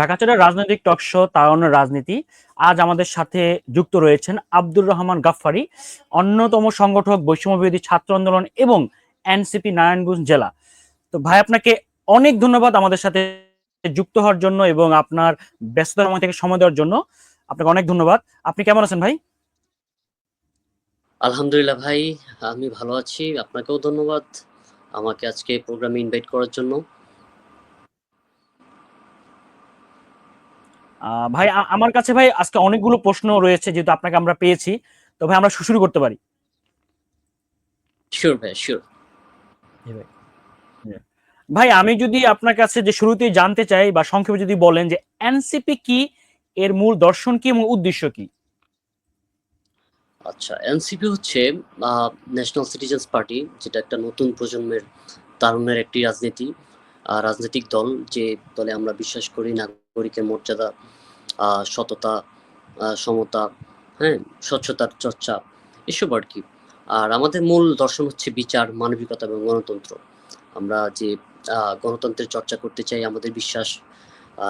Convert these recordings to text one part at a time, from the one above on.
ঢাকাচড়া রাজনৈতিক talk show তারণের রাজনীতি। আজ আমাদের সাথে যুক্ত রয়েছেন আব্দুর রহমান গাফফারি, অন্যতম সংগঠক বৈষম্যবিরোধী ছাত্র আন্দোলন এবং এনসিপি নারায়ণগঞ্জ জেলা। তো ভাই, আপনাকে অনেক ধন্যবাদ আমাদের সাথে যুক্ত হওয়ার জন্য এবং আপনার ব্যস্ততার সময় থেকে সময় দেওয়ার জন্য। আপনাকে অনেক ধন্যবাদ। আপনি কেমন আছেন ভাই? আলহামদুলিল্লাহ ভাই, আমি ভালো আছি। আপনাকেও ধন্যবাদ আমাকে আজকে প্রোগ্রামে ইনভাইট করার জন্য। ভাই আমার কাছে ভাই আজকে অনেকগুলো প্রশ্ন রয়েছে যেহেতু আপনাকে আমরা পেয়েছি। তো ভাই আমরা শুরু করতে পারি। শিওর ভাই শিওর ভাই। আমি যদি আপনার কাছে যে শুরুতেই জানতে চাই বা সংক্ষেপে যদি বলেন যে এনসিপি কি এর মূল দর্শন কি এবং উদ্দেশ্য কি? আচ্ছা এনসিপি হচ্ছে ন্যাশনাল সিটিজেন্স পার্টি যেটা একটা নতুন প্রজন্মের তারুণের একটি রাজনীতি রাজনৈতিক দল যে দলে আমরা বিশ্বাস করি নাগরিকের মর্যাদা সততা সমতা হ্যাঁ স্বচ্ছতার চর্চা এসব আর কি। আর আমাদের মূল দর্শন হচ্ছে বিচার মানবিকতা এবং গণতন্ত্র। আমরা যে গণতন্ত্রের চর্চা করতে চাই আমাদের বিশ্বাস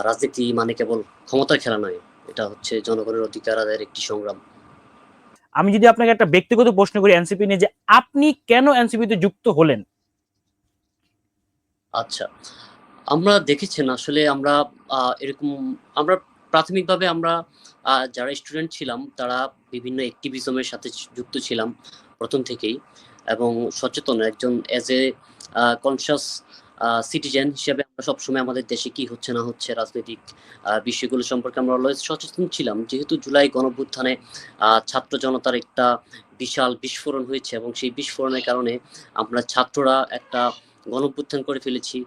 রাজনীতি মানে কেবল ক্ষমতার খেলা নয় এটা হচ্ছে জনগণের অধিকার আদায়ের একটি সংগ্রাম। আমি যদি আপনাকে একটা ব্যক্তিগত প্রশ্ন করি এনসিপি নিয়ে যে আপনি কেন এনসিপি তে যুক্ত হলেন? আচ্ছা আমরা দেখেছেন আসলে আমরা এরকম আমরা প্রাথমিকভাবে আমরা যারা স্টুডেন্ট ছিলাম তারা বিভিন্ন অ্যাক্টিভিজমের সাথে যুক্ত ছিলাম প্রথম থেকেই এবং সচেতন একজন অ্যাজ এ কনসিয়াস সিটিজেন হিসেবে আমরা সবসময় আমাদের দেশে কি হচ্ছে না হচ্ছে রাজনৈতিক বিষয়গুলো সম্পর্কে আমরা অলওয়েজ সচেতন ছিলাম। যেহেতু জুলাই গণভ্যুত্থানে ছাত্র জনতার একটা বিশাল বিস্ফোরণ হয়েছে এবং সেই বিস্ফোরণের কারণে আমরা ছাত্ররা একটা গণভ্যুত্থান করে ফেলেছি।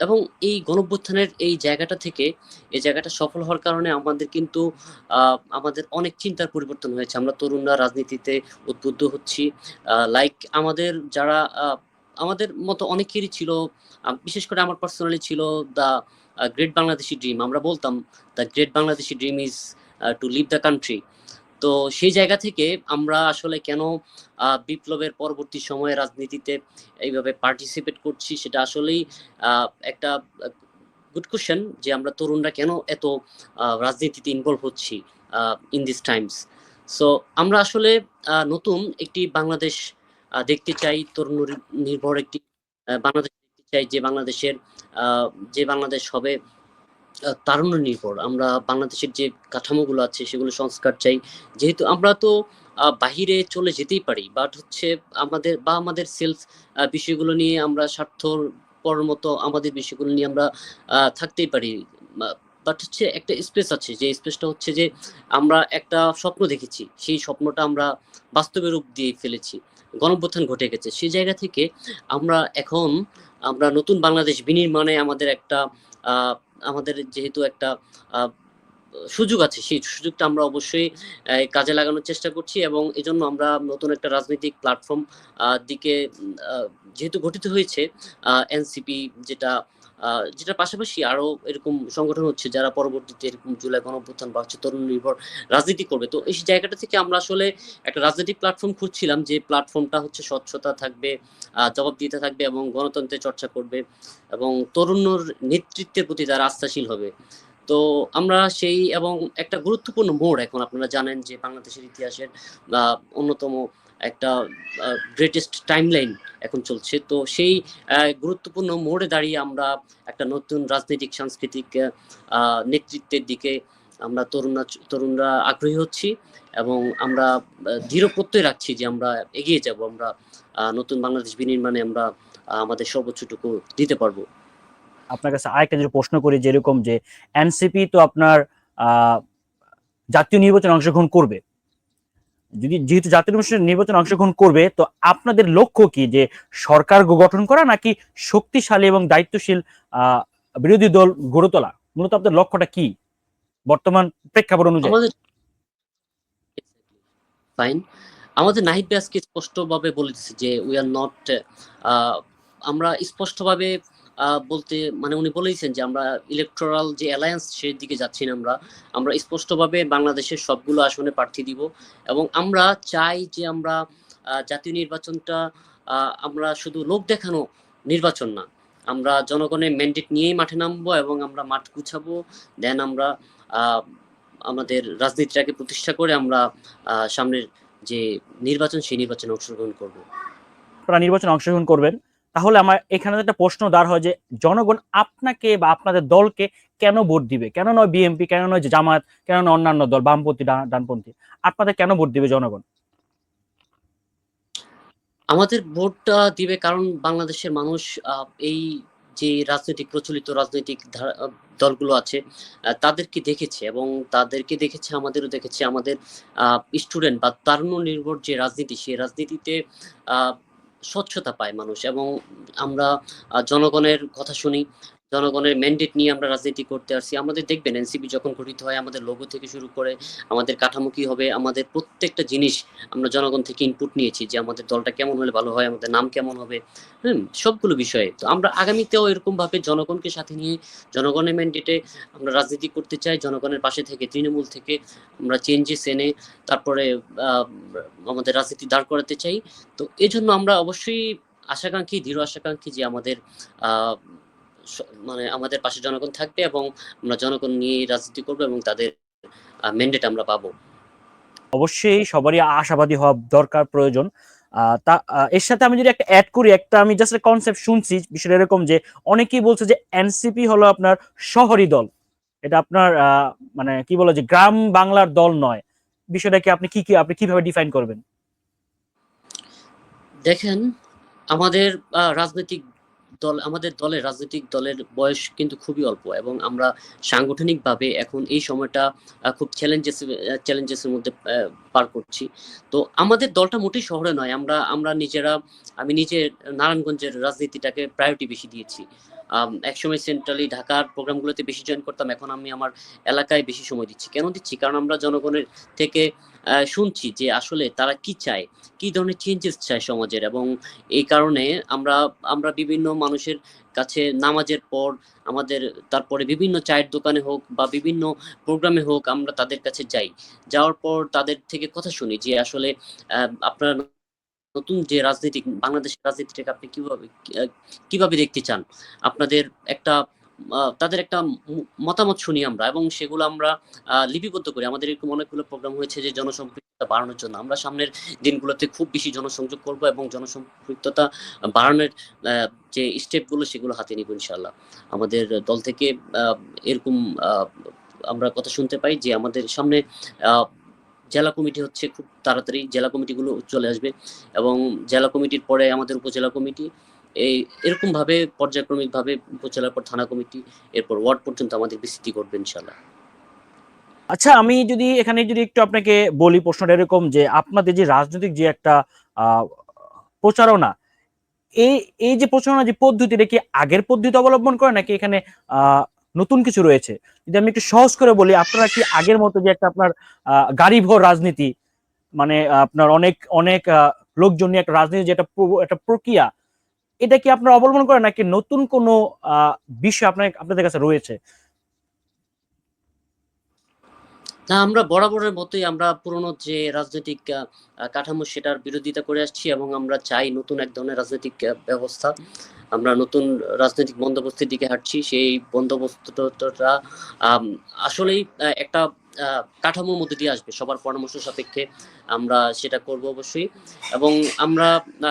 এবং এই গণভ্যুত্থানের এই জায়গাটা থেকে এই জায়গাটা সফল হওয়ার কারণে আমাদের কিন্তু আমাদের অনেক চিন্তার পরিবর্তন হয়েছে। আমরা তরুণরা রাজনীতিতে উদ্বুদ্ধ হচ্ছি। লাইক আমাদের যারা আমাদের মতো অনেকেরই ছিল বিশেষ করে আমার পার্সোনালি ছিল দ্য গ্রেট বাংলাদেশি ড্রিম আমরা বলতাম the great Bangladeshi dream is to live the country তো সেই জায়গা থেকে আমরা আসলে কেন বিপ্লবের পরবর্তী সময়ে রাজনীতিতে এইভাবে পার্টিসিপেট করছি। সেটা আসলেই একটা গুড কোশ্চেন যে আমরা তরুণরা কেন এত রাজনীতিতে ইনভলভ হচ্ছি ইন দিস টাইমস সো আমরা আসলে নতুন একটি বাংলাদেশ দেখতে চাই, তরুণ নির্ভর একটি বাংলাদেশ দেখতে চাই যে বাংলাদেশের যে বাংলাদেশ হবে তারুণ্য নির্ভর। আমরা বাংলাদেশের যে কাঠামোগুলো আছে সেগুলো সংস্কার চাই। যেহেতু আমরা তো বাহিরে চলে যেতেই পারি। বাট হচ্ছে আমাদের বা আমাদের সেলফ বিষয়গুলো নিয়ে আমরা স্বার্থর পর মতো আমাদের বিষয়গুলো নিয়ে আমরা থাকতেই পারি। বাট হচ্ছে একটা স্পেস আছে। যে স্পেসটা হচ্ছে যে আমরা একটা স্বপ্ন দেখেছি। সেই স্বপ্নটা আমরা বাস্তবে রূপ দিয়ে ফেলেছি। গণভ্যুত্থান ঘটে গেছে। সেই জায়গা থেকে আমরা এখন আমরা নতুন বাংলাদেশ বিনির্মাণে আমাদের একটা আমাদের যেহেতু একটা সুযোগ আছে, সেই সুযোগটা আমরা অবশ্যই কাজে লাগানোর চেষ্টা করছি এবং এজন্য আমরা নতুন একটা রাজনৈতিক প্ল্যাটফর্ম দিকে যেহেতু গঠিত হয়েছে এনসিপি যেটা যেটার পাশাপাশি আরও এরকম সংগঠন হচ্ছে যারা পরবর্তীতে এরকম জুলাই গণঅভ্যুত্থান বা হচ্ছে তরুণ নির্ভর রাজনীতি করবে। তো এই জায়গাটা থেকে আমরা আসলে একটা রাজনৈতিক প্ল্যাটফর্ম খুঁজছিলাম যে প্ল্যাটফর্মটা হচ্ছে স্বচ্ছতা থাকবে জবাবদিহিতা থাকবে এবং গণতন্ত্রের চর্চা করবে এবং তরুণর নেতৃত্বের প্রতি তারা আস্থাশীল হবে। তো আমরা সেই এবং একটা গুরুত্বপূর্ণ মোড় এখন আপনারা জানেন যে বাংলাদেশের ইতিহাসের অন্যতম একটা গ্রেটেস্ট টাইমলাইন এখন চলছে। তো সেই গুরুত্বপূর্ণ মোড়ে দাঁড়িয়ে আমরা একটা নতুন রাজনৈতিক, সাংস্কৃতিক নেতৃত্বের দিকে আমরা তরুণরা তরুণরা আগ্রহী হচ্ছি এবং আমরা দৃঢ় প্রত্যয় রাখছি যে আমরা এগিয়ে যাব। আমরা নতুন বাংলাদেশ বিনির্মাণে আমরা আমাদের সর্বোচ্চটুকু দিতে পারব। আপনার কাছে আরেকটা যদি প্রশ্ন করি যেরকম যে এনসিপি তো আপনার জাতীয় নির্বাচনে অংশগ্রহণ করবে। যদি, যেহেতু জাতীয় নির্বাচন- অংশগ্রহণ করবে, তো আপনাদের লক্ষ্য কি যে সরকার গঠন করা নাকি শক্তিশালী এবং দায়িত্বশীল বিরোধী দল গড়ে তোলা? মূলত আপনাদের লক্ষ্যটা কি বর্তমান প্রেক্ষাপট অনুযায়ী? ফাইন আমাদের নাহিদ আজকে স্পষ্টভাবে বলে যে উই আর নট আমরা স্পষ্টভাবে বলতে মানে উনি বলেইছেন যে আমরা ইলেকট্রাল যে অ্যালায়েন্স সেই দিকে যাচ্ছি না আমরা আমরা স্পষ্টভাবে বাংলাদেশের সবগুলো আসনে প্রার্থী দিব এবং আমরা চাই যে আমরা জাতীয় নির্বাচনটা আমরা শুধু লোক দেখানো নির্বাচন না, আমরা জনগণের ম্যান্ডেট নিয়েই মাঠে নামবো এবং আমরা মাঠ গুছাবো দেন আমরা আমাদের রাজনীতিটাকে প্রতিষ্ঠা করে আমরা সামনের যে নির্বাচন সেই নির্বাচনে অংশগ্রহণ করব। আপনারা নির্বাচনে অংশগ্রহণ করবেন। তাহলে আমার এখানে একটা প্রশ্ন দাঁড় হয় যে, জনগণ আপনাকে বা আপনাদের দলকে কেন ভোট দিবে? কেন নয় বিএনপি কেন নয় জামাত কেন নয় অন্যান্য দল, বামপন্থী ডানপন্থী? আপনাদের কেন ভোট দিবে জনগণ? আমাদের ভোটটা দিবে কারণ বাংলাদেশের মানুষ এই যে রাজনৈতিক, প্রচলিত রাজনৈতিক দলগুলো আছে তাদেরকে দেখেছে এবং তাদেরকে দেখেছে, আমাদেরও দেখেছে। আমাদের স্টুডেন্ট বা তারুণ্য নির্ভর যে রাজনীতি, সেই রাজনীতিতে স্বচ্ছতা পায় মানুষ এবং আমরা জনগণের কথা শুনি। জনগণের ম্যান্ডেট নিয়ে আমরা রাজনীতি করতে আসছি। আমাদের দেখবেন এনসিপি যখন গঠিত হয়, আমাদের লোগো থেকে শুরু করে আমাদের কাঠামো কি হবে, আমাদের প্রত্যেকটা জিনিস আমরা জনগণ থেকে ইনপুট নিয়েছি যে আমাদের দলটা কেমন হলে ভালো হয়, আমাদের নাম কেমন হবে, হুম, সবগুলো বিষয়ে। তো আমরা আগামীতেও এরকম ভাবে জনগণকে সাথে নিয়ে জনগণের ম্যান্ডেটে আমরা রাজনীতি করতে চাই, জনগণের পাশে থেকে, তৃণমূল থেকে আমরা চেঞ্জেস এনে তারপরে আমাদের রাজনীতি দাঁড় করাতে চাই। তো এই জন্য আমরা অবশ্যই আশাকাঙ্ক্ষী, দৃঢ় আশাকাঙ্ক্ষী যে আমাদের মানে আমাদের পাশে জনগণ থাকবে এবং আমরা জনগণ নিয়ে রাজনীতি করব এবং তাদের ম্যান্ডেট আমরা পাবো। অবশ্যই সবারই আশাবাদী হওয়া দরকার প্রয়োজন। তা এর সাথে আমি যদি একটা অ্যাড করি একটা আমি জাস্ট কনসেপ্ট শুনছি বিষয়টা এরকম যে অনেকেই বলছে যে এনসিপি হলো আপনার শহরি দল। এটা আপনার মানে কি বলে যে গ্রাম বাংলার দল নয়। বিষয়টা কি আপনি কি কি আপনি কীভাবে ডিফাইন করবেন? দেখেন আমাদের রাজনৈতিক দল, আমাদের দলের রাজনৈতিক দলের বয়স কিন্তু খুবই অল্প এবং আমরা সাংগঠনিকভাবে এখন এই সময়টা খুব চ্যালেঞ্জেস চ্যালেঞ্জেসের মধ্যে পার করছি। তো আমাদের দলটা মোটেই শহরে নয়, আমরা আমরা নিজেরা, আমি নিজে নারায়ণগঞ্জের রাজনীতিটাকে প্রায়োরিটি বেশি দিয়েছি। একসময় সেন্ট্রালি ঢাকার প্রোগ্রামগুলোতে বেশি জয়েন করতাম, এখন আমি আমার এলাকায় বেশি সময় দিচ্ছি। কেন দিচ্ছি? কারণ আমরা জনগণের থেকে শুনছি যে আসলে তারা কি চায়, কি ধরনের চেঞ্জেস চায় সমাজের এবং এই কারণে আমরা আমরা বিভিন্ন মানুষের কাছে নামাজের পর আমাদের, তারপরে বিভিন্ন চায়ের দোকানে হোক বা বিভিন্ন প্রোগ্রামে হোক আমরা তাদের কাছে যাই। যাওয়ার পর তাদের থেকে কথা শুনি যে আসলে আপনারা নতুন যে রাজনীতি, বাংলাদেশের রাজনীতিটাকে আপনি কীভাবে কীভাবে দেখতে চান? আপনাদের একটা তাদের একটা মতামত শুনি আমরা এবং সেগুলো আমরা লিপিবদ্ধ করি। আমাদের এরকম অনেকগুলো প্রোগ্রাম হয়েছে যে জনসম্পৃক্ততা বাড়ানোর জন্য। আমরা সামনের দিনগুলোতে খুব বেশি জনসংযোগ করব এবং জনসম্পৃক্ততা বাড়ানোর যে স্টেপগুলো সেগুলো হাতে নিব ইনশাল্লাহ আমাদের দল থেকে এরকম আমরা কথা শুনতে পাই যে আমাদের সামনে জেলা কমিটি হচ্ছে খুব তাড়াতাড়ি জেলা কমিটিগুলো চলে আসবে এবং জেলা কমিটির পরে আমাদের উপজেলা কমিটি, এই এরকম ভাবে পর্যায়ক্রমিক ভাবে উপজেলার পর থানা কমিটি, এরপর ওয়ার্ড পর্যন্ত আমাদের বিস্তৃতি করবে ইনশাল্লাহ আচ্ছা আমি যদি এখানে যদি একটু আপনাকে বলি প্রশ্নটা এরকম যে আপনাদের যে রাজনৈতিক যে একটা প্রচারণা, এই এই যে প্রচারণা যে পদ্ধতি এটা কি আগের পদ্ধতি অবলম্বন করে নাকি এখানে নতুন কিছু রয়েছে। যদি আমি একটু সহজ করে বলি, আপনারা কি আগের মতো যে একটা আপনার গাড়ি ভোর রাজনীতি মানে আপনার অনেক অনেক লোকজন নিয়ে একটা রাজনীতি যে একটা প্রক্রিয়া, এটা কি আপনারা অবলম্বন করেন? নাকি নতুন কোনো বিষয় আপনার আপনাদের কাছে রয়েছে? না আমরা বরাবরের মতোই আমরা পুরনো যে রাজনৈতিক কাঠামো সেটার বিরোধিতা করে আসছি এবং আমরা চাই নতুন এক ধরনের রাজনৈতিক ব্যবস্থা। আমরা নতুন রাজনৈতিক বন্দোবস্তের দিকে হাঁটছি। সেই বন্দোবস্তটা আসলেই একটা কাঠামোর মধ্যে দিয়ে আসবে। সবার পরামর্শ সাপেক্ষে আমরা সেটা করব অবশ্যই। এবং আমরা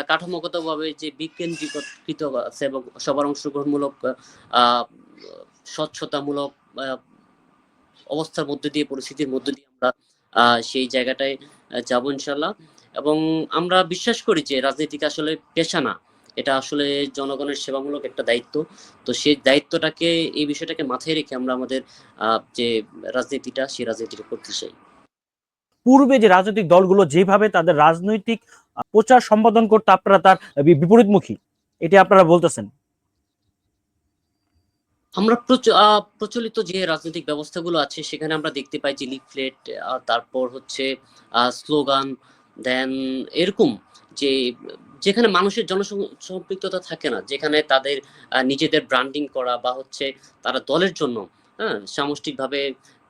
কাঠামোগতভাবে যে বিকেন্দ্রীকৃত এবং সবার অংশগ্রহণমূলক আহ, স্বচ্ছতামূলক অবস্থার মধ্যে দিয়ে, পরিস্থিতির মধ্যে দিয়ে আমরা সেই জায়গাটায় যাব ইনশাল্লাহ এবং আমরা বিশ্বাস করি যে রাজনীতিক আসলে পেশা না। এটা আসলে জনগণের সেবামূলক একটা দায়িত্ব। তো সেই দায়িত্বটাকে, এই বিষয়টাকে মাথায় রেখে আমরা আমাদের যে রাজনীতিটা, সেই রাজনীতিটা করতে চাই পূর্বে যে রাজনৈতিক দলগুলো যেভাবে তাদের রাজনৈতিক প্রচার সম্পাদন করতে, আপনারা তার বিপরীতমুখী। এটা আপনারা বলতেছেন। আমরা প্রচ- প্রচলিত যে রাজনৈতিক ব্যবস্থাগুলো আছে, সেখানে আমরা দেখতে পাই যে লিফলেট তারপর হচ্ছে স্লোগান দেন এরকম যে, যেখানে মানুষের জনসম্পৃক্ততা থাকে না, যেখানে তাদের নিজেদের ব্র্যান্ডিং করা বা হচ্ছে তারা দলের জন্য হ্যাঁ সামষ্টিকভাবে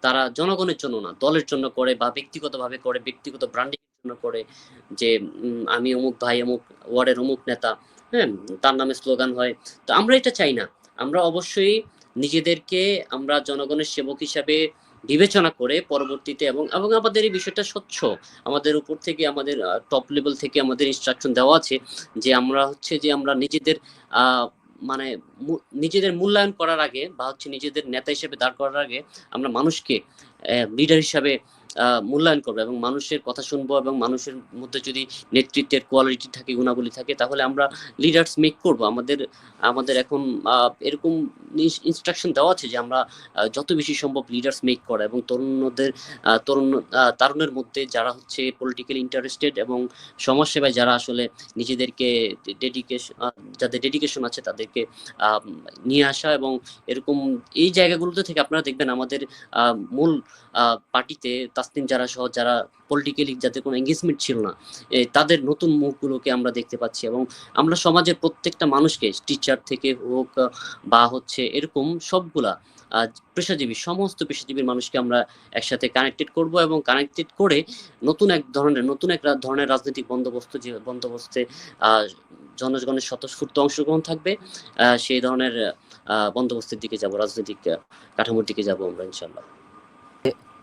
তারা জনগণের জন্য না, দলের জন্য করে বা ব্যক্তিগতভাবে করে, ব্যক্তিগত ব্র্যান্ডিং জন্য করে, যে আমি অমুক ভাই, অমুক ওয়ার্ডের অমুক নেতা হ্যাঁ তার নামে স্লোগান হয়। তো আমরা এটা চাই না। আমরা অবশ্যই নিজেদেরকে আমরা জনগণের সেবক হিসাবে বিবেচনা করে পরবর্তীতে এবং এবং আমাদের এই বিষয়টা স্বচ্ছ। আমাদের উপর থেকে, আমাদের টপ লেভেল থেকে আমাদের ইনস্ট্রাকশন দেওয়া আছে যে আমরা হচ্ছে যে আমরা নিজেদের মানে নিজেদের মূল্যায়ন করার আগে বা হচ্ছে নিজেদের নেতা হিসেবে দাঁড় করার আগে আমরা মানুষকে লিডার হিসাবে মূল্যায়ন করব এবং মানুষের কথা শুনব এবং মানুষের মধ্যে যদি নেতৃত্বের কোয়ালিটি থাকে, গুণাবলী থাকে, তাহলে আমরা লিডার্স মেক করব। আমাদের আমাদের এখন এরকম ইনস্ট্রাকশন দেওয়া আছে যে আমরা যত বেশি সম্ভব লিডার্স মেক করা এবং তরুণদের তরুণ তারুণের মধ্যে যারা হচ্ছে পলিটিক্যালি ইন্টারেস্টেড এবং সমাজসেবায় যারা আসলে নিজেদেরকে ডেডিকেশন যাদের ডেডিকেশন আছে তাদেরকে নিয়ে আসা এবং এরকম এই জায়গাগুলোতে থেকে আপনারা দেখবেন আমাদের মূল পার্টিতে তাসনিম যারা সহ, যারা পলিটিক্যালি যাদের কোনো এঙ্গেজমেন্ট ছিল না তাদের নতুন মুখগুলোকে আমরা দেখতে পাচ্ছি এবং আমরা সমাজের প্রত্যেকটা মানুষকে টিচার থেকে হোক, বা হচ্ছে এরকম সবগুলা পেশাজীবী, সমস্ত পেশাজীবীর মানুষকে আমরা একসাথে কানেক্টেড করব এবং কানেক্টেড করে নতুন এক ধরনের, নতুন এক ধরনের রাজনৈতিক বন্দোবস্ত যে, বন্দোবস্তে জনগণের স্বতঃস্ফূর্ত অংশগ্রহণ থাকবে। সেই ধরনের বন্দোবস্তের দিকে যাব, রাজনৈতিক কাঠামোর দিকে যাব আমরা ইনশাল্লাহ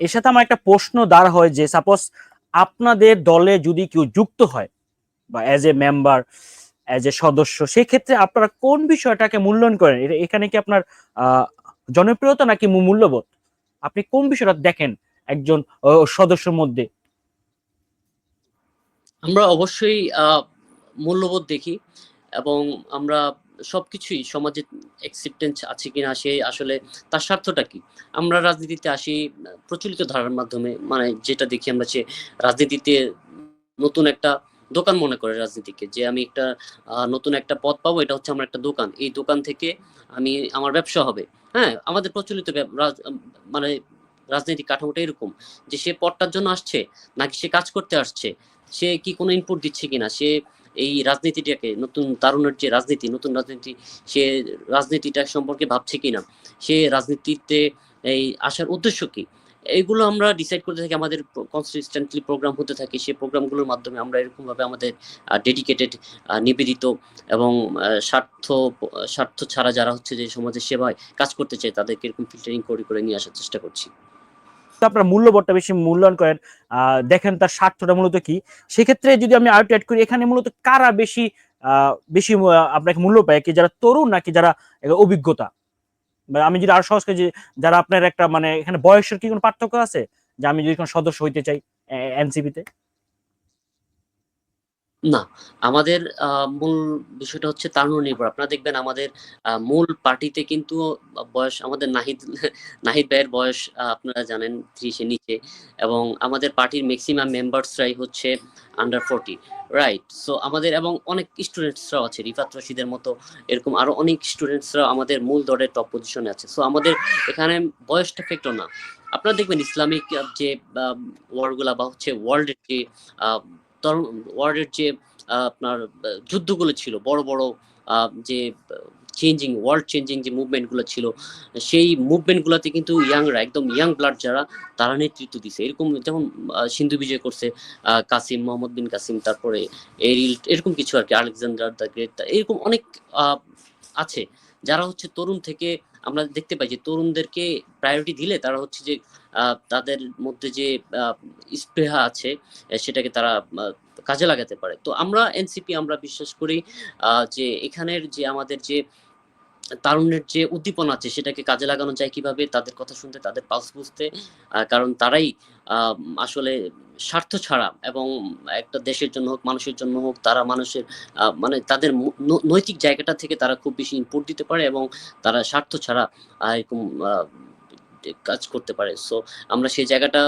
এর সাথে আমার একটা প্রশ্ন দাঁড় হয় যে সাপোজ আপনাদের দলে যদি কেউ যুক্ত হয় বা as a member as a সদস্য সেই ক্ষেত্রে আপনারা কোন বিষয়টাকে মূল্যায়ন করেন? এখানে কি আপনার জনপ্রিয়তা নাকি মূল্যবোধ? আপনি কোন বিষয়টা দেখেন একজন সদস্যের মধ্যে? আমরা অবশ্যই মূল্যবোধ দেখি এবং আমরা সবকিছুই সমাজে অ্যাকসেপ্টেন্স আছে কিনা সে আসলে তার স্বার্থটা কি? আমরা রাজনীতিতে আসি, প্রচলিত ধারার মাধ্যমে মানে যেটা দেখি আমরা সে রাজনীতিতে নতুন একটা দোকান মনে করে রাজনীতিকে, যে আমি একটা নতুন একটা পথ পাবো, এটা হচ্ছে আমার একটা দোকান। এই দোকান থেকে আমি, আমার ব্যবসা হবে। হ্যাঁ আমাদের প্রচলিত মানে রাজনৈতিক কাঠামোটা এরকম, যে সে পথটার জন্য আসছে, নাকি সে কাজ করতে আসছে, সে কি কোনো ইনপুট দিচ্ছে কিনা? সে এই রাজনীতিটাকে, নতুন তারুণের যে রাজনীতি, নতুন রাজনীতি, সে রাজনীতিটা সম্পর্কে ভাবছে কিনা? সে রাজনীতিতে এই আসার উদ্দেশ্য কি? এইগুলো আমরা ডিসাইড করতে থাকি, আমাদের কনসিস্টেন্টলি প্রোগ্রাম হতে থাকে। সেই প্রোগ্রামগুলোর মাধ্যমে আমরা এরকমভাবে আমাদের ডেডিকেটেড নিবেদিত এবং স্বার্থ স্বার্থ ছাড়া যারা হচ্ছে যে সমাজের সেবায় কাজ করতে চায়, তাদেরকে এরকম ফিল্টারিং করে করে নিয়ে আসার চেষ্টা করছি। তো আপনার মূল্যবোধটা বেশি মূল্যায়ন করেন দেখেন তার স্বার্থটা মূলত কি। সেক্ষেত্রে যদি আমি আরেকটু অ্যাড করি, এখানে মূলত কারা বেশি বেশি আপনাকে মূল্য পায়, কি যারা তরুণ নাকি যারা অভিজ্ঞতা? আমি যদি আরও সহজ যে যারা আপনার একটা মানে এখানে বয়সের কি কোনো পার্থক্য আছে? যে আমি যদি কোনো সদস্য হইতে চাই এনসিপিতে না, আমাদের মূল বিষয়টা হচ্ছে তারুণ্য নির্ভর আপনারা দেখবেন আমাদের মূল পার্টিতে কিন্তু বয়স আমাদের নাহিদ নাহিদ ভাইয়ের বয়স আপনারা জানেন ত্রিশের নিচে এবং আমাদের পার্টির ম্যাক্সিমাম মেম্বার্সরাই হচ্ছে আন্ডার ফোরটি রাইট সো আমাদের এবং অনেক স্টুডেন্টসরাও আছে, রিফাত রশিদের মতো এরকম আরও অনেক স্টুডেন্টসরাও আমাদের মূল দলের টপ পজিশনে আছে। সো আমাদের এখানে বয়সটা ফ্যাক্টর না। আপনারা দেখবেন ইসলামিক যে ওয়ার্ডগুলা বা হচ্ছে ওয়ার্ল্ডের যে ওয়ার্ল্ডের যে আপনার যুদ্ধগুলো ছিল, বড় বড় যে চেঞ্জিং ওয়ার্ল্ড চেঞ্জিং যে মুভমেন্টগুলো ছিল, সেই মুভমেন্টগুলোতে কিন্তু ইয়াংরা একদম ইয়াং ব্লাড যারা, তারা নেতৃত্ব দিছে। এরকম যেমন সিন্ধু বিজয় করছে কাসিম, মোহাম্মদ বিন কাসিম, তারপরে এরিল, এরকম কিছু আর কি, আলেকজান্ডার দ্য গ্রেট এরকম অনেক আছে, যারা হচ্ছে তরুণ থেকে আমরা দেখতে পাই যে তরুণদেরকে প্রায়োরিটি দিলে তারা হচ্ছে যে তাদের মধ্যে যে স্পৃহা আছে সেটাকে তারা কাজে লাগাতে পারে। তো আমরা এনসিপি আমরা বিশ্বাস করি যে এখানের যে আমাদের যে তারুণ্যের যে উদ্দীপনা আছে সেটাকে কাজে লাগানো যায় কীভাবে, তাদের কথা শুনতে, তাদের পালস বুঝতে কারণ তারাই আসলে স্বার্থ ছাড়া এবং একটা দেশের জন্য হোক, মানুষের জন্য হোক, তারা মানুষের মানে তাদের নৈতিক জায়গাটা থেকে তারা খুব বেশি ইনপুট দিতে পারে এবং তারা স্বার্থ ছাড়া এরকম কাজ করতে পারে। সো আমরা সেই জায়গাটা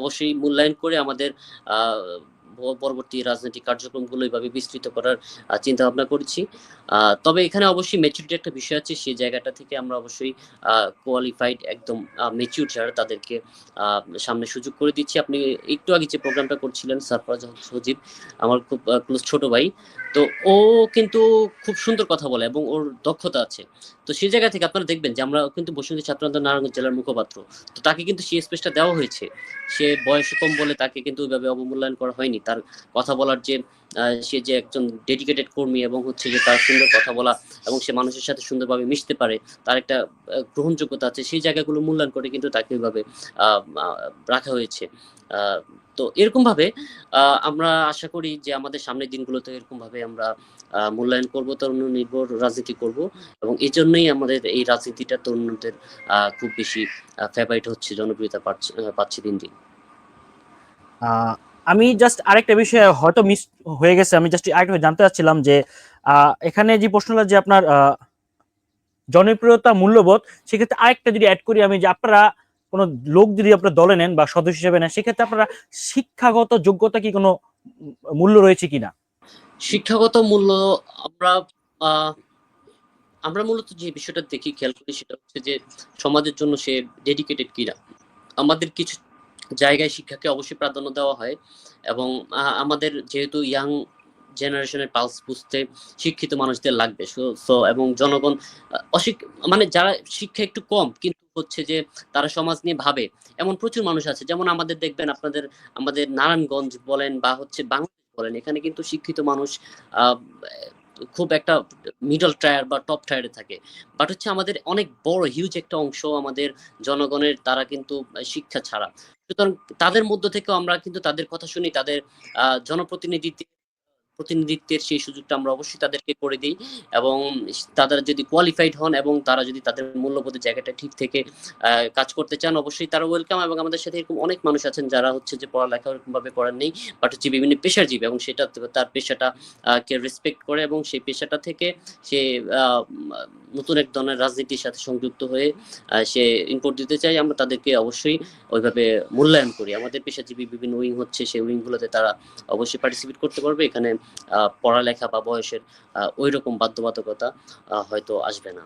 অবশ্যই মূল্যায়ন করে আমাদের পরবর্তী রাজনৈতিক কার্যক্রমগুলো এইভাবে বিস্তৃত করার চিন্তা ভাবনা করছি। তবে এখানে অবশ্যই ম্যাচুরিটি একটা বিষয় আছে সেই জায়গাটা থেকে আমরা অবশ্যই কোয়ালিফাইড একদম মেচিউর যারা তাদেরকে সামনে সুযোগ করে দিচ্ছি। আপনি একটু আগে যে প্রোগ্রামটা করছিলেন সারফরাজ সজীব আমার খুব ক্লোজ ছোট ভাই, তো ও কিন্তু খুব সুন্দর কথা বলে এবং ওর দক্ষতা আছে। তো সেই জায়গা থেকে আপনারা দেখবেন যে আমরা কিন্তু বসুন্ধী ছাত্র নারায়ণগঞ্জ জেলার মুখপাত্র। তো তাকে কিন্তু সেই স্পেসটা দেওয়া হয়েছে। সে বয়স কম বলে তাকে কিন্তু ওইভাবে অবমূল্যায়ন করা হয়নি। তার কথা বলার যে সে যে একজন ডেডিকেটেড কর্মী এবং হচ্ছে যে তার সুন্দর কথা বলা এবং সে মানুষের সাথে সুন্দরভাবে মিশতে পারে, তার একটা গ্রহণযোগ্যতা আছে, সেই জায়গাগুলো মূল্যায়ন করে কিন্তু তাকে ওইভাবে রাখা হয়েছে। তো এরকম ভাবে আমরা আশা করি যে আমাদের সামনের দিনগুলোতে এরকম ভাবে আমরা মূল্যায়ন করব তরুণ নির্ভর রাজনীতি করব এবং এই জন্যই আমাদের এই রাজনীতিটা তরুণদের খুব বেশি ফেভারিট হচ্ছে, জনপ্রিয়তা পাচ্ছে দিন দিন। আমি জাস্ট আরেকটা বিষয় হয়তো মিস হয়ে গেছে, আমি জাস্ট আরেকটা জানতে চাচ্ছিলাম যে এখানে যে প্রশ্নটা যে আপনার জনপ্রিয়তা মূল্যবোধ, সেক্ষেত্রে আরেকটা যদি অ্যাড করি আমি যে আপনারা কোনো লোক যদি আপনার দলে নেন বা সদস্য হিসেবে নেন, সেক্ষেত্রে আপনারা শিক্ষাগত যোগ্যতা কি কোনো মূল্য রয়েছে কিনা? শিক্ষাগত মূল্য আমরা আমরা মূলত যে বিষয়টা দেখি, খেয়াল করি সেটা হচ্ছে যে সমাজের জন্য সে ডেডিকেটেড কিনা। আমাদের কিছু জায়গায় শিক্ষাকে অবশ্যই প্রাধান্য দেওয়া হয় এবং আমাদের যেহেতু ইয়াং জেনারেশনের পালস বুঝতে শিক্ষিত মানুষদের লাগবে। সো এবং জনগণ অশিক মানে যারা শিক্ষা একটু কম, কিন্তু হচ্ছে যে তারা সমাজ নিয়ে ভাবে, এমন প্রচুর মানুষ আছে। যেমন আমাদের দেখবেন আপনাদের, আমাদের নারায়ণগঞ্জ বলেন বা হচ্ছে বাংলাদেশ বলেন, এখানে কিন্তু শিক্ষিত মানুষ খুব একটা মিডল টায়ার বা টপ টায়ারে থাকে। বাট হচ্ছে আমাদের অনেক বড় হিউজ একটা অংশ আমাদের জনগণের তারা কিন্তু শিক্ষা ছাড়া। সুতরাং তাদের মধ্য থেকেও আমরা কিন্তু তাদের কথা শুনি তাদের আহ, জনপ্রতিনিধিত্ব প্রতিনিধিত্বের সেই সুযোগটা আমরা অবশ্যই তাদেরকে করে দিই এবং তারা যদি কোয়ালিফাইড হন এবং তারা যদি তাদের মূল্যবোধের জায়গাটা ঠিক থেকে কাজ করতে চান, অবশ্যই তারা ওয়েলকাম এবং আমাদের সাথে এরকম অনেক মানুষ আছেন যারা হচ্ছে যে পড়ালেখা ওরকম ভাবে করার নেই বাট হচ্ছে বিভিন্ন পেশার জীব এবং সেটা তার পেশাটা কে রেসপেক্ট করে এবং সেই পেশাটা থেকে সে নতুন এক ধরনের রাজনীতির সাথে সংযুক্ত হয়ে সে ইনপুট দিতে চাই আমরা তাদেরকে অবশ্যই ওইভাবে মূল্যায়ন করি। আমাদের পেশাজীবী বিভিন্ন উইং হচ্ছে সেই উইংগুলোতে তারা অবশ্যই পার্টিসিপেট করতে পারবে। এখানে পড়ালেখা বা বয়সের ওই রকম বাধ্যবাধকতা হয়তো আসবে না।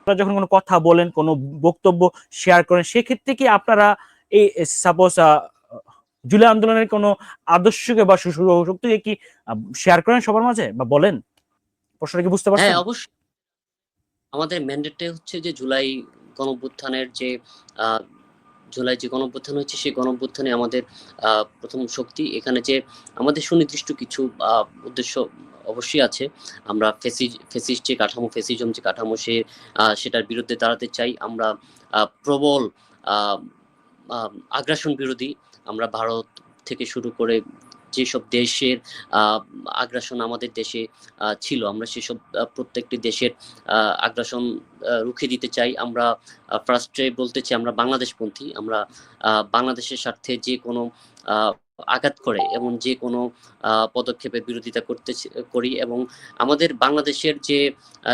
আপনারা যখন কোনো কথা বলেন কোনো বক্তব্য শেয়ার করেন সেক্ষেত্রে কি আপনারা এই সাপোজ জুলাই আন্দোলনের কোনো আদর্শকে বা শক্তিকে কি শেয়ার করেন সবার মাঝে বা বলেন? প্রশ্নটা কি বুঝতে পারছেন? হ্যাঁ অবশ্যই। আমাদের ম্যান্ডেটে হচ্ছে যে জুলাই গণঅভ্যুত্থানের যে জুলাই যে গণঅভ্যুত্থান হচ্ছে, সেই গণঅভ্যুত্থানে আমাদের প্রথম শক্তি। এখানে যে আমাদের সুনির্দিষ্ট কিছু উদ্দেশ্য অবশ্যই আছে। আমরা ফেসি ফেসিস্ট যে কাঠামো, ফেসিজম যে কাঠামো, সে সেটার বিরুদ্ধে দাঁড়াতে চাই। আমরা প্রবল আগ্রাসন বিরোধী। আমরা ভারত থেকে শুরু করে যেসব দেশের আগ্রাসন আমাদের দেশে ছিল আমরা সেসব প্রত্যেকটি দেশের আগ্রাসন রুখে দিতে চাই। আমরা ফার্স্টে বলতে চাই আমরা বাংলাদেশপন্থী আমরা বাংলাদেশের স্বার্থে যে কোনো আহ, আঘাত করে এবং যে কোনো পদক্ষেপের বিরোধিতা করতে করি এবং আমাদের বাংলাদেশের যে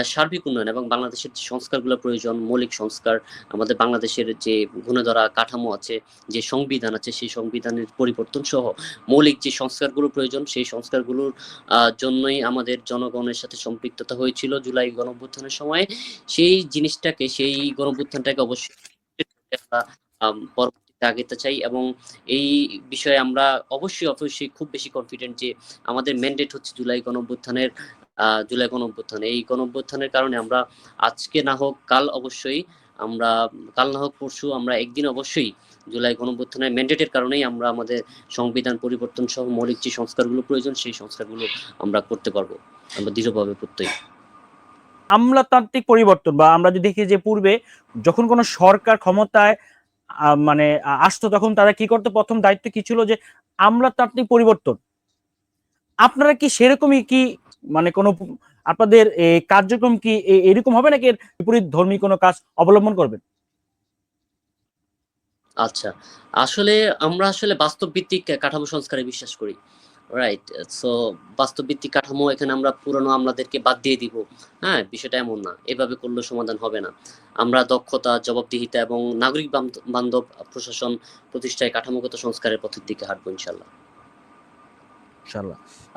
সার্বিক উন্নয়ন এবং বাংলাদেশের যে সংস্কারগুলো প্রয়োজন, মৌলিক সংস্কার, আমাদের বাংলাদেশের যে গুণধরা কাঠামো আছে, যে সংবিধান আছে, সেই সংবিধানের পরিবর্তন সহ মৌলিক যে সংস্কারগুলো প্রয়োজন, সেই সংস্কারগুলোর জন্যই আমাদের জনগণের সাথে সম্পৃক্ততা হয়েছিল জুলাই গণঅভ্যুত্থানের সময়। সেই জিনিসটাকে, সেই গণঅভ্যুত্থানটাকে অবশ্যই আমরা আম, চাই এবং এই বিষয়ে আমরা অবশ্যই অবশ্যই খুব বেশি কনফিডেন্ট যে আমাদের ম্যান্ডেট হচ্ছে জুলাই গণঅভ্যুত্থানের জুলাই গণঅভ্যুত্থান। এই গণঅভ্যুত্থানের কারণে আমরা আজকে না হোক কাল অবশ্যই আমরা কাল না হোক পরশু আমরা একদিন অবশ্যই জুলাই গণঅভ্যুত্থানের ম্যান্ডেটের কারণেই আমরা আমাদের সংবিধান পরিবর্তন সহ মৌলিক যে সংস্কারগুলো প্রয়োজন সেই সংস্কারগুলো আমরা করতে পারব। আমরা দৃঢ়ভাবে প্রত্যয়। আমলাতান্ত্রিক পরিবর্তন বা আমরা যদি দেখি যে পূর্বে যখন কোনো সরকার ক্ষমতায় মানে আসতো তখন তারা কি করতো? প্রথম দায়িত্ব কি ছিল যে, আমরা আমলাতান্ত্রিক পরিবর্তন। আপনারা কি সেরকমই কি মানে কোনো আপনাদের কার্যক্রম কি এরকম হবে নাকি বিপরীত ধর্মী কোনো কাজ অবলম্বন করবেন? আচ্ছা আসলে আমরা আসলে বাস্তব ভিত্তিক কাঠামো সংস্কারে বিশ্বাস করি। রাইট সো বাস্তব ভিত্তিক কাঠামো এখানে আমরা পুরনো আমলাদেরকে বাদ দিয়ে দিব। হ্যাঁ বিষয়টা এমন না, এভাবে করলে সমাধান হবে না। আমরা দক্ষতা, জবাবদিহিতা এবং নাগরিক বান্ধব প্রশাসন প্রতিষ্ঠায় কাঠামোগত সংস্কারের পথের দিকে হাঁটবো ইনশাল্লাহ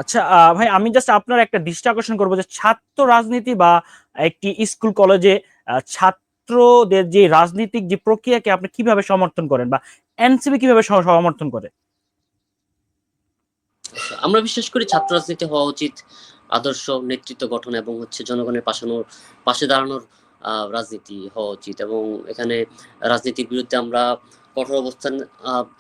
আচ্ছা ভাই, আমি জাস্ট আপনার একটা দৃষ্টি আকর্ষণ করব যে ছাত্র রাজনীতি বা একটি স্কুল, কলেজে ছাত্রদের যে রাজনীতিক যে প্রক্রিয়াকে আপনি কীভাবে সমর্থন করেন বা এনসিপি কীভাবে সমর্থন করে? আমরা বিশ্বাস করি ছাত্র রাজনীতি হওয়া উচিত, আদর্শ নেতৃত্ব গঠন এবং হচ্ছে জনগণের পাশানোর, পাশে দাঁড়ানোর রাজনীতি হওয়া উচিত এবং এখানে রাজনীতির বিরুদ্ধে আমরা কঠোর অবস্থান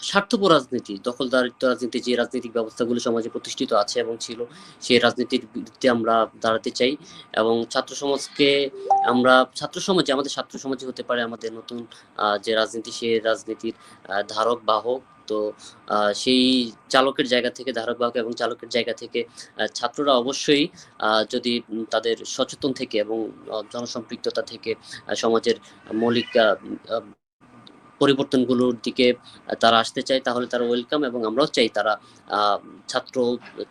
স্বার্থপর রাজনীতি, দখলদারিত্ব রাজনীতি যে রাজনৈতিক ব্যবস্থাগুলো সমাজে প্রতিষ্ঠিত আছে এবং ছিল, সেই রাজনীতির বিরুদ্ধে আমরা দাঁড়াতে চাই এবং ছাত্র সমাজকে আমরা, ছাত্র সমাজে, আমাদের ছাত্র সমাজে হতে পারে আমাদের নতুন যে রাজনীতি সেই রাজনীতির ধারক, বাহক তো সেই চালকের জায়গা থেকে ধারক বাহক এবং চালকের জায়গা থেকে ছাত্ররা অবশ্যই যদি তাদের সচেতন থেকে এবং জনসম্পৃক্ততা থেকে সমাজের মৌলিক পরিবর্তনগুলোর দিকে তারা আসতে চায়, তাহলে তারা ওয়েলকাম এবং আমরাও চাই তারা ছাত্র,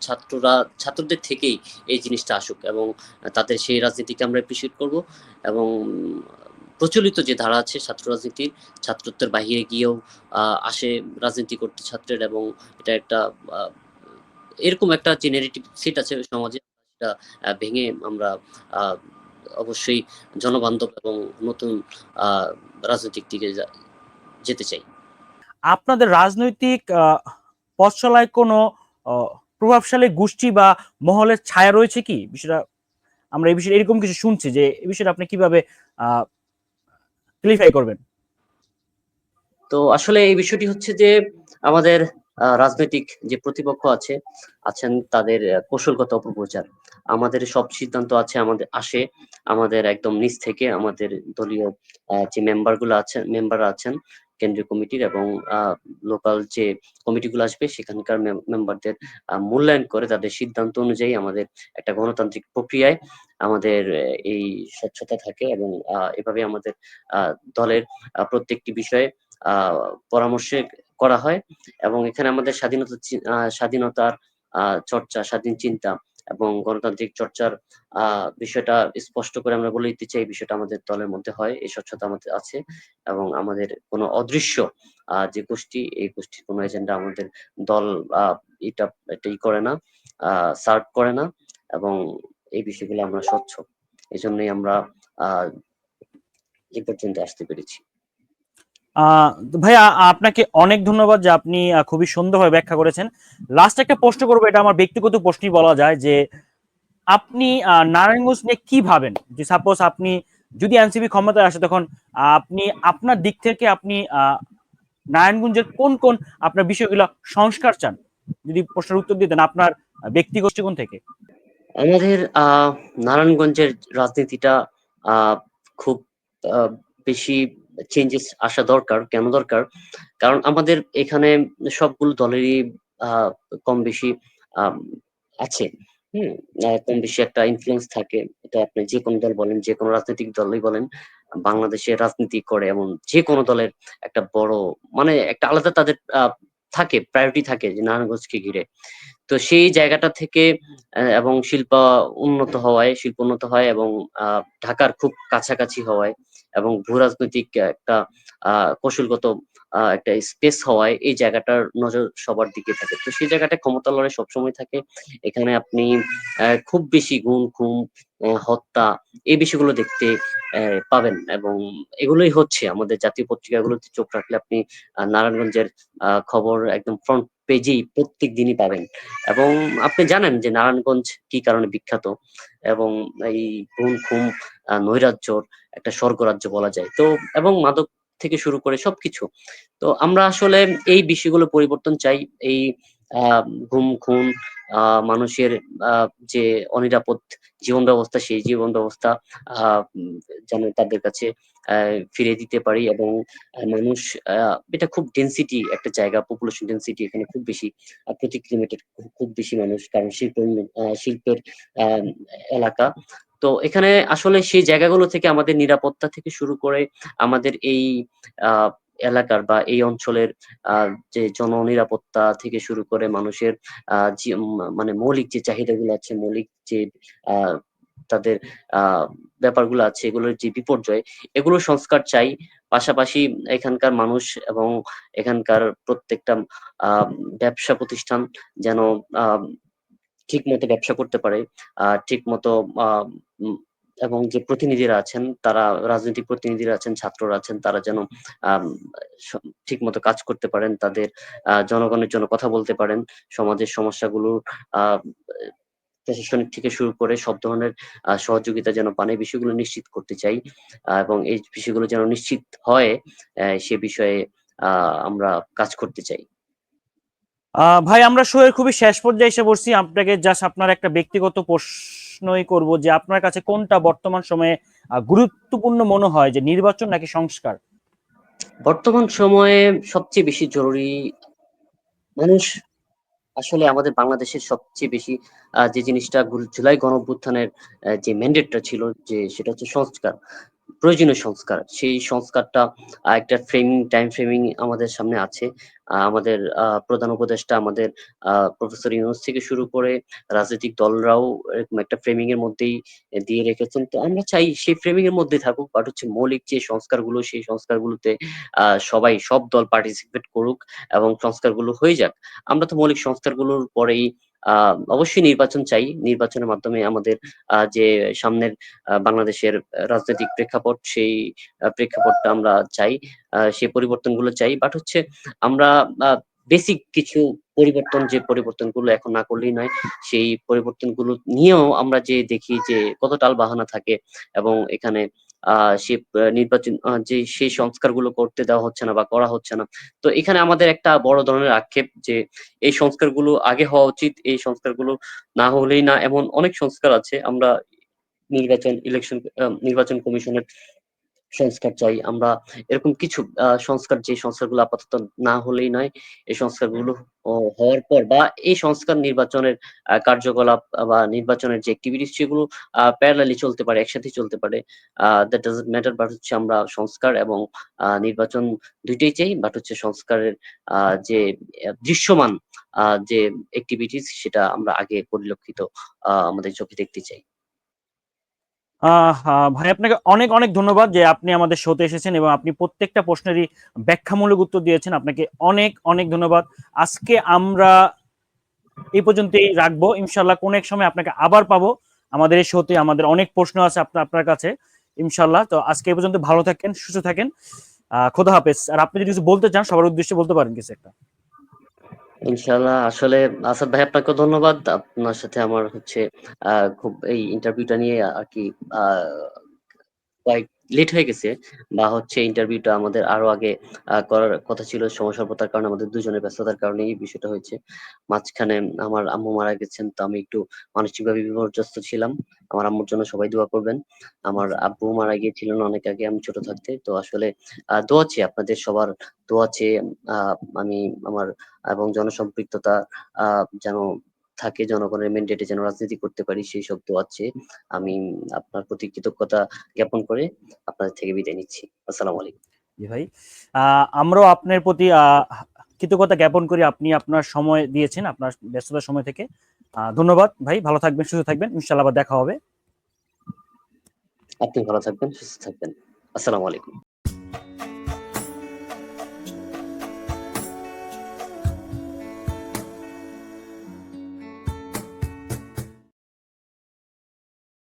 ছাত্ররা, ছাত্রদের থেকেই এই জিনিসটা আসুক এবং তাদের সেই রাজনীতিকে আমরা অ্যাপ্রিসিয়েট করব এবং প্রচলিত যে ধারা আছে ছাত্র রাজনীতির ছাত্রত্বের বাহিরে গিয়েও আহ, আসে রাজনীতি করতে ছাত্রের এবং এটা একটা আহ, এরকম একটা যে নেগেটিভ সিট আছে সমাজে সেটা ভেঙে আমরা আহ, অবশ্যই জনবান্ধব এবং নতুন আহ, রাজনৈতিক দিকে যেতে চাই। আপনাদের রাজনৈতিক আহ, পথ চলায় কোনো আহ, প্রভাবশালী গোষ্ঠী বা মহলের ছায়া রয়েছে কি? বিষয়টা আমরা এই বিষয়ে এরকম কিছু শুনছি যে এই বিষয়টা আপনি কীভাবে ক্লিফাই করবেন। তো আসলে এই বিষয়টি হচ্ছে যে আমাদের রাজনৈতিক যে প্রতিপক্ষ আছে, আছেন তাদের কৌশলগত অপপ্রচার। আমাদের সব সিদ্ধান্ত আছে, আমাদের আসে, আমাদের একদম নিচ থেকে আমাদের দলীয় যে মেম্বারগুলো আছেন মেম্বার আছেন কেন্দ্রীয় কমিটির এবং লোকাল যে কমিটিগুলো আসবে সেখানকার মেম্বারদের মূল্যায়ন করে তাদের সিদ্ধান্ত অনুযায়ী আমাদের একটা গণতান্ত্রিক প্রক্রিয়ায় আমাদের এই স্বচ্ছতা থাকে এবং এভাবে আমাদের দলের প্রত্যেকটি বিষয়ে পরামর্শে করা হয় এবং এখানে আমাদের স্বাধীনতা স্বাধীনতার চর্চা, স্বাধীন চিন্তা এবং গণতান্ত্রিক চর্চার বিষয়টা স্পষ্ট করে আমরা বলে দিতে চাই, বিষয়টা আমাদের দলের মধ্যে হয়, এই স্বচ্ছতা আমাদের আছে এবং আমাদের কোনো অদৃশ্য যে গোষ্ঠী, এই গোষ্ঠীর কোনো এজেন্ডা আমাদের দল এটা এটাই করে না সার্ভ করে না এবং এই বিষয়গুলো আমরা স্বচ্ছ। এই জন্যই আমরা আহ এ পর্যন্ত আসতে পেরেছি। ভাইয়া আপনাকে অনেক ধন্যবাদ যে আপনি খুবই সুন্দরভাবে ব্যাখ্যা করেছেন। লাস্ট একটা প্রশ্ন করব এটা আমার ব্যক্তিগত প্রশ্নই বলা যায় যে আপনি নারায়ণগঞ্জ নিয়ে কি ভাবেন? যে সাপোজ আপনি যদি এনসিপি ক্ষমতায় আসে তখন আপনি আপনার দিক থেকে আপনি আহ, নারায়ণগঞ্জের কোন কোন আপনার বিষয়গুলো সংস্কার চান? যদি প্রশ্নের উত্তর দিতেন আপনার ব্যক্তিগত দৃষ্টিকোণ থেকে। আমাদের আহ নারায়ণগঞ্জের রাজনীতিটা আহ খুব বেশি চেঞ্জেস আসা দরকার, কেন দরকার? কারণ আমাদের এখানে সবগুলো দলেরই কম বেশি আছে। হুম কম বেশি একটা ইনফ্লুয়েন্স থাকে। এটা আপনি যে কোনো দল বলেন, যে কোনো রাজনৈতিক দলই বলেন, বাংলাদেশে রাজনীতি করে এমন যে কোনো দলের একটা বড় মানে একটা আলাদা তাদের থাকে প্রায়োরিটি থাকে যে নারায়ণগঞ্জকে ঘিরে। তো সেই জায়গাটা থেকে এবং শিল্প উন্নত হওয়ায়, শিল্প উন্নত হয় এবং ঢাকার খুব কাছাকাছি হওয়ায় এবং ভূ রাজনৈতিক একটা কৌশলগত একটা স্পেস হওয়ায় এই জায়গাটার নজর সবার দিকে থাকে। তো সেই জায়গাটা ক্ষমতা লড়াই সবসময় থাকে। এখানে আপনি খুব বেশি গুম, খুম হত্যা এই বিষয়গুলো দেখতে পাবেন এবং এগুলোই হচ্ছে আমাদের জাতীয় পত্রিকাগুলোতে চোখ রাখলে আপনি নারায়ণগঞ্জের খবর একদম ফ্রন্ট পেজেই প্রত্যেক দিনই পাবেন। এবং আপনি জানেন যে নারায়ণগঞ্জ কি কারণে বিখ্যাত? এবং এই খুন খুম নৈরাজ্যর একটা স্বর্গরাজ্য বলা যায়। তো, এবং মাদক থেকে শুরু করে সবকিছু। তো আমরা আসলে এই বিষয়গুলো পরিবর্তন চাই। এই গুম খুন মানুষের যে অনিরাপদ জীবন ব্যবস্থা সেই জীবন ব্যবস্থা যেন তাদের কাছে ফিরে দিতে পারি এবং মানুষ এটা খুব ডেন্সিটি একটা জায়গা পপুলেশন ডেন্সিটি এখানে খুব বেশি প্রতি কিলোমিটার খুব বেশি মানুষ। কারণ শিল্প শিল্পের এলাকা তো এখানে আসলে সেই জায়গাগুলো থেকে আমাদের নিরাপত্তা থেকে শুরু করে আমাদের এই এলাকার বা এই অঞ্চলের যে জননিরাপত্তা থেকে শুরু করে মানুষের আহ মানে মৌলিক যে চাহিদাগুলো আছে, মৌলিক যে তাদের আহ ব্যাপারগুলো আছে, এগুলোর যে বিপর্যয়, এগুলো সংস্কার চাই। পাশাপাশি এখানকার মানুষ এবং এখানকার প্রত্যেকটা আহ ব্যবসা প্রতিষ্ঠান যেন আহ ঠিক মতো ব্যবসা করতে পারে ঠিক মতো এবং যে প্রতিনিধিরা আছেন, তারা রাজনৈতিক প্রতিনিধিরা আছেন, ছাত্ররা আছেন, তারা যেন ঠিক মতো কাজ করতে পারেন, তাদের জনগণের জন্য কথা বলতে পারেন, সমাজের সমস্যাগুলো প্রশাসনিক থেকে শুরু করে সব ধরনের সহযোগিতা যেন পান, এই বিষয়গুলো নিশ্চিত করতে চাই এবং এই বিষয়গুলো যেন নিশ্চিত হয় সে বিষয়ে আমরা কাজ করতে চাই। ভাই আমরা শোয়ের খুবই শেষ পর্যায়ে এসে পড়ছি। আপনাকে জাস্ট আপনার একটা ব্যক্তিগত প্রশ্নই করব যে আপনার কাছে কোনটা বর্তমান সময়ে গুরুত্বপূর্ণ মনে হয় যে নির্বাচন নাকি সংস্কার? বর্তমান সময়ে সবচেয়ে বেশি জরুরি মানুষ আসলে আমাদের বাংলাদেশের সবচেয়ে বেশি যে জিনিসটা জুলাই গণঅভ্যুত্থানের আহ, যে ম্যান্ডেটটা ছিল যে সেটা হচ্ছে সংস্কার। প্রয়োজনীয় সংস্কার। সেই সংস্কারটা একটা ফ্রেমিং টাইম ফ্রেমিং আমাদের সামনে আছে। আমাদের প্রধান উপদেষ্টা আমাদের প্রফেসর ইউনুস থেকে শুরু করে রাজনৈতিক দলরাও এরকম একটা ফ্রেমিং এর মধ্যেই দিয়ে রেখেছেন। তো আমরা চাই সেই ফ্রেমিং এর মধ্যে থাকুক বাট হচ্ছে মৌলিক যে সংস্কারগুলো, সেই সংস্কারগুলোতে সবাই, সব দল পার্টিসিপেট করুক এবং সংস্কারগুলো হয়ে যাক। আমরা তো মৌলিক সংস্কারগুলোর পরেই অবশ্যই নির্বাচন চাই। নির্বাচনের মাধ্যমে আমাদের যে সামনের বাংলাদেশের রাজনৈতিক প্রেক্ষাপট, সেই প্রেক্ষাপটটা আমরা চাই সেই পরিবর্তনগুলো চাই। বাট হচ্ছে আমরা বেসিক কিছু পরিবর্তন, যে পরিবর্তনগুলো এখন না করলেই নয়, সেই পরিবর্তনগুলো নিয়েও আমরা যে দেখি যে কত টাল বাহানা থাকে এবং এখানে সে নির্বাচন যে সেই সংস্কারগুলো করতে দেওয়া হচ্ছে না বা করা হচ্ছে না। তো এখানে আমাদের একটা বড় ধরনের আক্ষেপ যে, এই সংস্কারগুলো আগে হওয়া উচিত, এই সংস্কারগুলো না হলেই না, এমন অনেক সংস্কার আছে। আমরা নির্বাচন, ইলেকশন নির্বাচন কমিশনের সংস্কার চাই। আমরা এরকম কিছু সংস্কার যে সংস্কারগুলো আপাতত না হলেই নয়, এই সংস্কারগুলো হওয়ার পর বা এই সংস্কার নির্বাচনের কার্যকলাপ বা নির্বাচনের যে অ্যাক্টিভিটিস সেগুলো প্যারালালি চলতে পারে একসাথে চলতে পারে। দ্যাট ডাজন্ট ম্যাটার বাট হচ্ছে আমরা সংস্কার এবং নির্বাচন দুইটাই চাই বাট হচ্ছে সংস্কারের যে দৃশ্যমান যে অ্যাক্টিভিটিস সেটা আমরা আগে পরিলক্ষিত আমাদের চোখে দেখতে চাই। ভাই, আপনাকে অনেক অনেক ধন্যবাদ যে আপনি আমাদের শোতে এসেছেন এবং আপনি প্রত্যেকটা প্রশ্নেরই ব্যাখ্যামূলক উত্তর দিয়েছেন। আপনাকে অনেক অনেক ধন্যবাদ। আজকে আমরা এই পর্যন্তই রাখব। ইনশাল্লাহ কোন এক সময় আপনাকে আবার পাবো। আমাদের এই শোতে আমাদের অনেক প্রশ্ন আছে আপনার আপনার কাছে। ইনশাল্লাহ তো আজকে এই পর্যন্ত ভালো থাকেন, সুস্থ থাকেন। আহ, খোদা হাফেজ। আর আপনি যদি কিছু বলতে চান, সবার উদ্দেশ্যে বলতে পারেন কিছু একটা। ইনশাল্লাহ আসলে আসাদ ভাই আপনাকে ধন্যবাদ। আপনার সাথে আমার হচ্ছে খুব এই ইন্টারভিউটা নিয়ে আর কি আহ, কয়েক লেট হয়ে গেছে বা হচ্ছে ইন্টারভিউটা আমাদের আরও আগে করার কথা ছিল সময় স্বল্পতার কারণে আমাদের দুজনের ব্যস্ততার কারণে এই বিষয়টা হয়েছে। মাঝখানে আমার আম্মু মারা গেছেন তো আমি একটু মানসিকভাবে বিপর্যস্ত ছিলাম। আমার আম্মুর জন্য সবাই দোয়া করবেন। আমার আব্বু মারা গিয়েছিলেন অনেক আগে আমি ছোট থাকতে। তো আসলে দোয়া চেয়ে আপনাদের সবার। দোয়া চেয়ে আমি আমার এবং জনসম্পৃক্ততা আহ, যেন থাকে জনগণের ম্যান্ডেটে যেন রাজনীতি করতে পারি সেই সব চেয়ে আমি আপনার প্রতি কৃতজ্ঞতা জ্ঞাপন করে আপনাদের থেকে বিদায় নিচ্ছি। আসসালামু আলাইকুম। জি ভাই। আহ, আমরাও আপনার প্রতি কৃতজ্ঞতা জ্ঞাপন করি আপনি আপনার সময় দিয়েছেন আপনার ব্যস্ততার সময় থেকে। আহ, ধন্যবাদ ভাই ভালো থাকবেন সুস্থ থাকবেন ইনশাল্লাহ আবার দেখা হবে। আপনি ভালো থাকবেন সুস্থ থাকবেন। আসসালামু আলাইকুম।